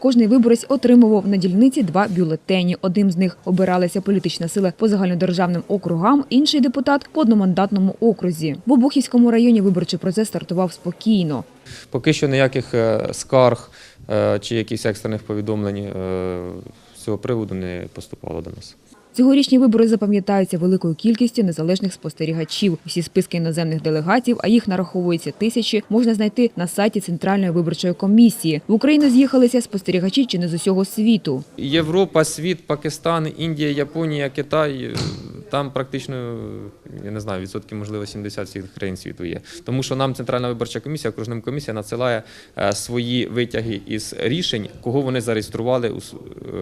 Кожний виборець отримував на дільниці два бюлетені. Одним з них обиралася політична сила по загальнодержавним округам, інший депутат по одномандатному окрузі. В Обухівському районі виборчий процес стартував спокійно. Поки що ніяких е, скарг е, чи якихось екстрених повідомлень е, з цього приводу не поступало до нас. Цьогорічні вибори запам'ятаються великою кількістю незалежних спостерігачів. Усі списки іноземних делегатів, а їх нараховується тисячі, можна знайти на сайті Центральної виборчої комісії. В Україну з'їхалися спостерігачі чи не з усього світу. Європа, світ, Пакистан, Індія, Японія, Китай. Там практично, я не знаю, відсотків, можливо, 70 всіх країн світу є. Тому що нам Центральна виборча комісія, окружним комісія надсилає е, свої витяги із рішень, кого вони зареєстрували е,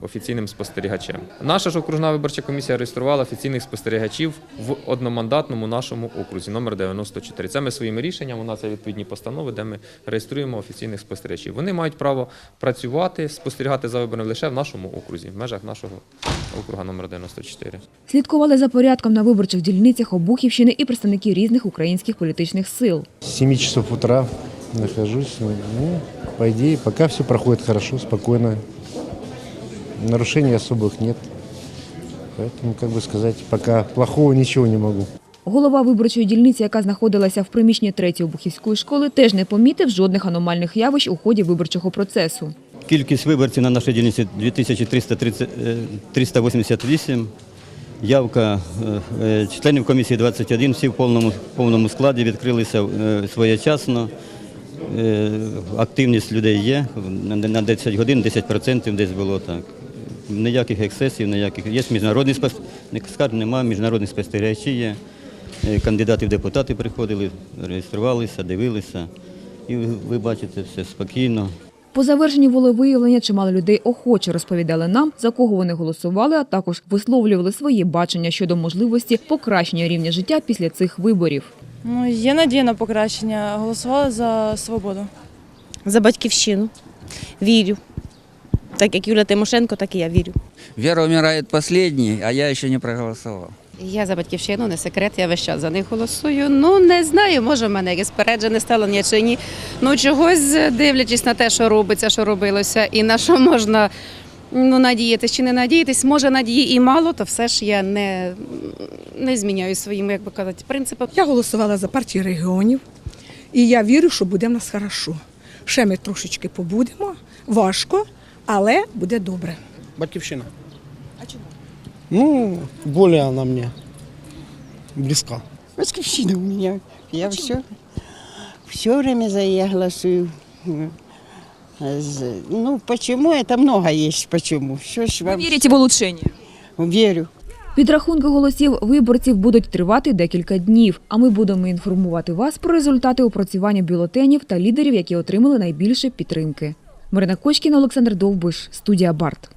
офіційним спостерігачем. Наша ж окружна виборча комісія реєструвала офіційних спостерігачів в одномандатному нашому окрузі, номер 94. Це ми своїми рішеннями, у нас є відповідні постанови, де ми реєструємо офіційних спостерігачів. Вони мають право працювати, спостерігати за виборами лише в нашому окрузі, в межах нашого округа номер 94. Слідкували за порядком на виборчих дільницях Обухівщини і представники різних українських політичних сил. С 7 часов утра нахожусь. Ну, по идее, пока все проходит хорошо, спокойно. Нарушений особых нет. Поэтому, как бы сказать, пока плохого ничего не могу. Голова виборчої дільниці, яка знаходилася в приміщенні третьої Обухівської школи, теж не помітив жодних аномальних явищ у ході виборчого процесу. Кількість виборців на нашій дільниці 2388. Явка е, е, членів комісії 21, всі в повному, повному складі відкрилися е, своєчасно. Е, Активність людей є. На на 10 годин 10% десь було так. Ніяких ексцесів, ніяких. Є міжнародні скарг немає, міжнародні спостерігачі є. Е, Кандидати в депутати приходили, реєструвалися, дивилися. І ви бачите все спокійно. По завершенні волевиявлення чимало людей охоче розповідали нам, за кого вони голосували, а також висловлювали свої бачення щодо можливості покращення рівня життя після цих виборів. Ну, є надія на покращення. Голосувала за свободу. за батьківщину. Вірю. Так як Юля Тимошенко, так і я вірю. Вера умирает последней, а я еще не проголосовал. Я за батьківщину, не секрет, я весь час за них голосую. Ну не знаю, може в мене якесь переджене ставлення чи ні. Ну чогось дивлячись на те, що робиться, що робилося, і на що можна ну, надіятись чи не надіятись. Може надії і мало, то все ж я не, не зміняю своїм, як би казати, принципам. Я голосувала за партію регіонів, і я вірю, що буде в нас хорошо. Ще ми трошечки побудемо, важко, але буде добре. Батьківщина. А чому? Ну, более она мне близка. Батьківщина у меня. Я все, все время за я голосую. Ну, почему? Это много есть почему. Что ж вам... вірите в улучшення? Верю. Підрахунки голосів виборців будуть тривати декілька днів, а ми будемо інформувати вас про результати опрацювання бюлетенів та лідерів, які отримали найбільше підтримки. Марина Кочкіна, Олександр Довбиш, студія Барт.